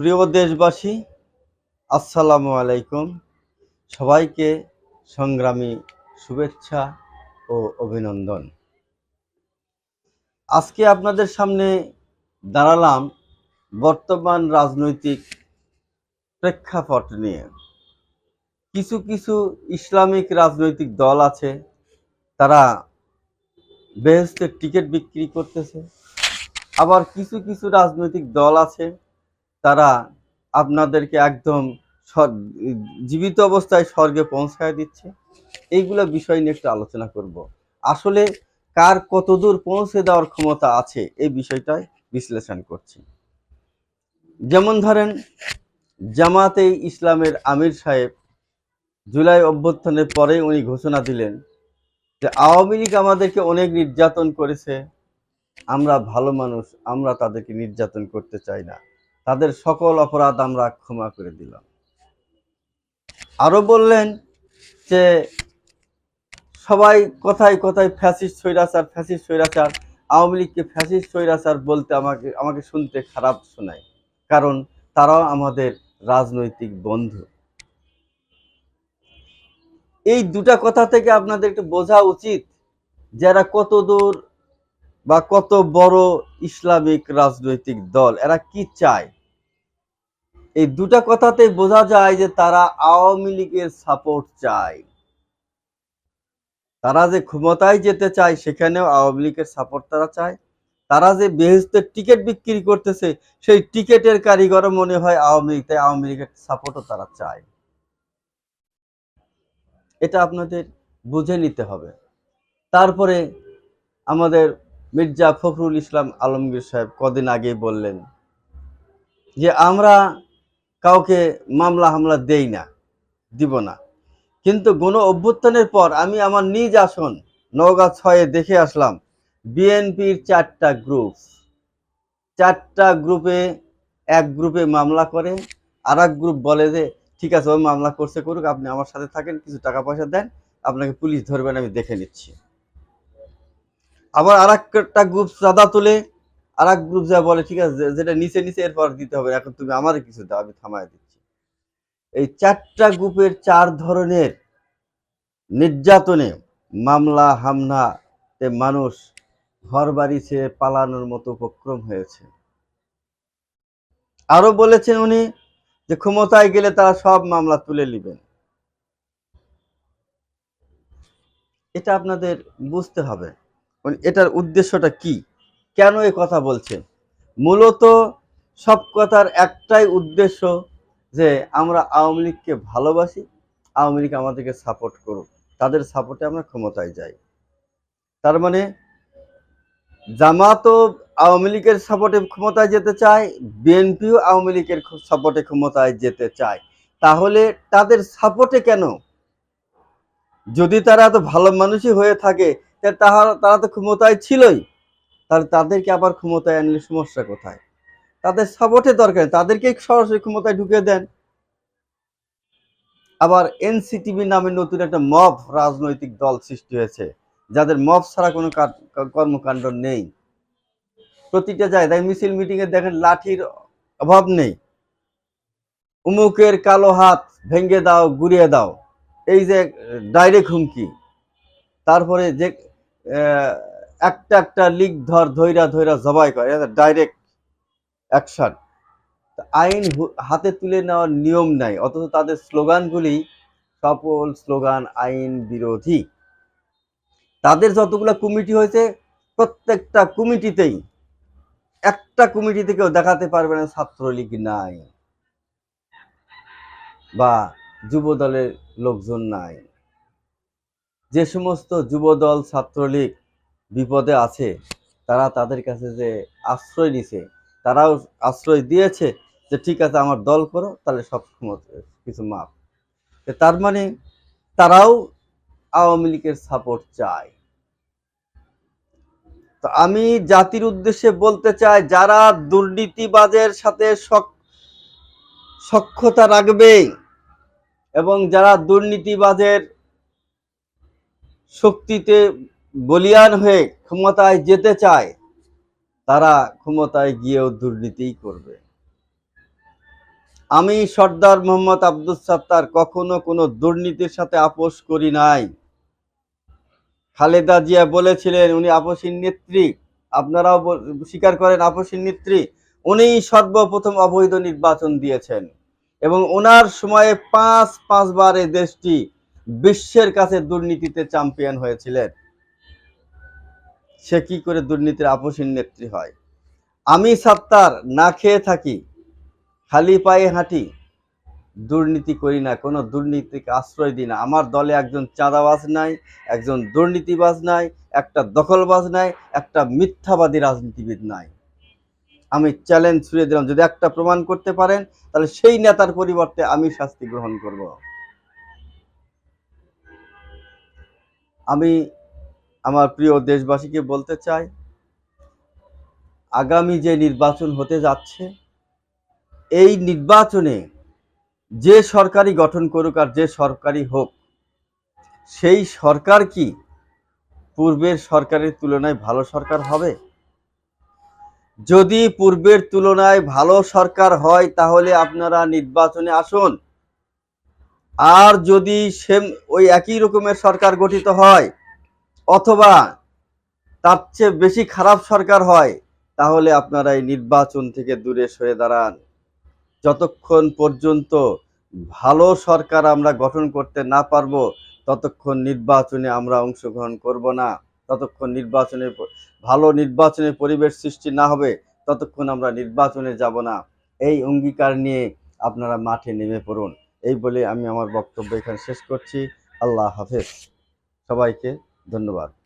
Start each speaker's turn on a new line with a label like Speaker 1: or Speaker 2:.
Speaker 1: প্রিয় দেশবাসী, আসসালামু আলাইকুম। সবাইকে সংগ্রামী শুভেচ্ছা ও অভিনন্দন। আজকে আপনাদের সামনে দাঁড়ালাম বর্তমান রাজনৈতিক প্রেক্ষাপট নিয়ে। কিছু কিছু ইসলামিক রাজনৈতিক দল আছে, তারা বেহেস্তের টিকিট বিক্রি করতেছে। আবার কিছু কিছু রাজনৈতিক দল আছে তারা আপনাদেরকে একদম জীবিত অবস্থায় স্বর্গে পৌঁছায় দিচ্ছে। এইগুলো বিষয় নিয়ে একটু আলোচনা করব। আসলে কার কতদূর পৌঁছে দেওয়ার ক্ষমতা আছে এই বিষয়টাই বিশ্লেষণ করছি। যেমন ধরেন, জামাতে ইসলামের আমির সাহেব জুলাই অভ্যর্থনের পরে উনি ঘোষণা দিলেন যে, আওয়ামী লীগ আমাদেরকে অনেক নির্যাতন করেছে, আমরা ভালো মানুষ, আমরা তাদেরকে নির্যাতন করতে চাই না। তাদের সকল অপরাধ আমরা ক্ষমা করে দিলাম। আরও বললেন যে সবাই কথায় কথায় ফ্যাসিস্ট, স্বৈরাচার ফ্যাসিস্ট, স্বৈরাচার, আওয়ামী লীগকে ফ্যাসিস্ট, স্বৈরাচার বলতে আমাকে আমাকে শুনতে খারাপ শোনায়, কারণ তারাও আমাদের রাজনৈতিক বন্ধু। এই দুটা কথা থেকে আপনাদের একটু বোঝা উচিত যারা কত দূর বা কত বড় ইসলামিক রাজনৈতিক দল, এরা কি চায়? এই দুটা কথাতেই বোঝা যায় যে তারা আওয়ামী লীগের সাপোর্ট চায়। তারা যে ক্ষমতায় যেতে চায়, সেখানেও আওয়ামী লীগের সাপোর্ট তারা চায়। তারা যে বেহেস্তের টিকিট বিক্রি করতেছে, সেই টিকিটের কারিগর মনে হয় আওয়ামী লীগ, তাই আওয়ামী লীগের সাপোর্টও তারা চায়। এটা আপনাদের বুঝে নিতে হবে। তারপরে আমাদের মির্জা ফখরুল ইসলাম আলমগীর সাহেব কদিন আগেই বললেন যে, আমরা কাউকে মামলা হামলা দেই না, দিব না। কিন্তু গণ অভ্যুত্থানের পর আমি আমার নিজ আসন, নওগাঁ ছয়ে দেখে আসলাম, বিএনপির চারটা গ্রুপ। চারটা গ্রুপে এক গ্রুপে মামলা করে আর গ্রুপ বলে যে, ঠিক আছে ওই মামলা করছে করুক, আপনি আমার সাথে থাকেন, কিছু টাকা পয়সা দেন, আপনাকে পুলিশ ধরবেন আমি দেখে নিচ্ছি। আবার আর একটা গ্রুপ চাঁদা তুলে আর এক গ্রুপ যা বলে, ঠিক আছে যেটা নিচে নিচে এরপর দিতে হবে। এখন তুমি আমার কিছু দাও, আমি থামায় দিচ্ছি। এই চারটা গ্রুপের চার ধরনের নির্যাতনে মামলা হামলাতে মানুষ ঘর বাড়ি ছেড়ে পালানোর মতো উপক্রম হয়েছে। আরও বলেছেন উনি যে ক্ষমতায় গেলে তারা সব মামলা তুলে নেবেন। এটা আপনাদের বুঝতে হবে। এটার উদ্দেশ্যটা কি? কেন এই কথা বলছে মূলত সব কথার একটাই উদ্দেশ্য যে আমরা আওয়ামী লীগকে ভালোবাসি, আওয়ামী লীগ আমাদেরকে সাপোর্ট করুক। তাদের সাপোর্টে আমরা ক্ষমতায় যাই। তার মানে জামাতও আওয়ামী লীগের সাপোর্টে ক্ষমতায় যেতে চায় বিএনপিও আওয়ামী লীগের সাপোর্টে ক্ষমতায় যেতে চায়। তাহলে তাদের সাপোর্টে কেন? যদি তারা এত ভালো মানুষই হয়ে থাকে তারা তো ক্ষমতায় ছিলই। তাহলে তাদেরকে আবার ক্ষমতায় আনলে সমস্যা কোথায়? তাদের সাপোর্টে দরকার তাদেরকে সরাসরি ক্ষমতায় ঢুকে দেন। আবার এনসিটিভি নামে নতুন একটা মব রাজনৈতিক দল সৃষ্টি হয়েছে। যাদের মব ছাড়া কোনো কর্মকাণ্ড নেই। প্রতিটা জায়গায় মিছিল মিটিং এ দেখেন লাঠির অভাব নেই। উমুকের কালো হাত ভেঙে দাও, গুড়িয়ে দাও। এই যে ডাইরেক্ট হুমকি। তারপরে যে একটা একটা লিগ ধর, ধৈরা ধৈরা জবাই করে। ডাইরেক্ট অ্যাকশন আইন হাতে তুলে নেওয়ার নিয়ম নাই, অথচ তাদের স্লোগানগুলি সফল স্লোগান, আইন বিরোধী। তাদের যতগুলো কমিটি হয়েছে, প্রত্যেকটা কমিটিতেই একটা কমিটি থেকেও দেখাতে পারবে না ছাত্রলীগ নাই, বা যুব দলের লোকজন নাই। যে সমস্ত যুবদল, ছাত্রলীগ বিপদে আছে, তারা তাদের কাছে যে আশ্রয় নিছে, তারাও আশ্রয় দিয়েছে যে ঠিক আছে, আমার দল করো, তাহলে সব কিছু মাপ তার মানে তারাও আওয়ামী লীগের সাপোর্ট চায়। তো আমি জাতির উদ্দেশ্যে বলতে চাই, যারা দুর্নীতিবাজের সাথে সক- সখ্যতা রাখবে এবং যারা দুর্নীতিবাজের শক্তিতে বলিয়ান হয়ে ক্ষমতায় যেতে চায়, তারা ক্ষমতায় গিয়েও দুর্নীতিই করবে। আমি সর্দার মোহাম্মদ আব্দুল সাত্তার কখনো কোনো দুর্নীতির সাথে আপোষ করি নাই। খালেদা জিয়া বলেছিলেন, উনি আপোষীর নেত্রী। আপনারাও স্বীকার করেন আপোষীর নেত্রী। উনি সর্বপ্রথম অবৈধ নির্বাচন দিয়েছেন এবং ওনার সময়ে পাঁচ, পাঁচবার এই দেশটি বিশ্বের কাছে দুর্নীতিতে চ্যাম্পিয়ন হয়েছিলেন। সে কি করে দুর্নীতির আপোষীর নেত্রী হয়? আমি সাত্তার, না খেয়ে থাকি, খালি পায়ে হাঁটি, দুর্নীতি করি না, কোনো দুর্নীতিকে আশ্রয় দিই না। আমার দলে একজন চাঁদাবাজ নাই, একজন দুর্নীতিবাজ নাই, একটা দখলবাজ নাই, একটা মিথ্যাবাদী রাজনীতিবিদ নাই। আমি চ্যালেঞ্জ ছুড়ে দিলাম। যদি একটা প্রমাণ করতে পারেন, তাহলে সেই নেতার পরিবর্তে আমি শাস্তি গ্রহণ করব। আমি আমার প্রিয় দেশবাসীকে বলতে চাই, আগামী যে নির্বাচন হতে যাচ্ছে, এই নির্বাচনে যে সরকারি গঠন করুক আর যে সরকারি হোক, সেই সরকার কি পূর্বের সরকারের তুলনায় ভালো সরকার হবে? যদি পূর্বের তুলনায় ভালো সরকার হয়, তাহলে আপনারা নির্বাচনে আসুন। আর যদি সেম ওই একই রকমের সরকার গঠিত হয়, অথবা তার চেয়ে বেশি খারাপ সরকার হয়, তাহলে আপনারা এই নির্বাচন থেকে দূরে সরে দাঁড়ান। যতক্ষণ পর্যন্ত ভালো সরকার আমরা গঠন করতে না পারব, ততক্ষণ নির্বাচনে আমরা অংশগ্রহণ করব না। ততক্ষণ নির্বাচনে ভালো নির্বাচনের পরিবেশ সৃষ্টি না হবে, ততক্ষণ আমরা নির্বাচনে যাব না। এই অঙ্গীকার নিয়ে আপনারা মাঠে নেমে পড়ুন। এই বলে আমি আমার বক্তব্য এখানে শেষ করছি। আল্লাহ হাফেজ। সবাইকে ধন্যবাদ।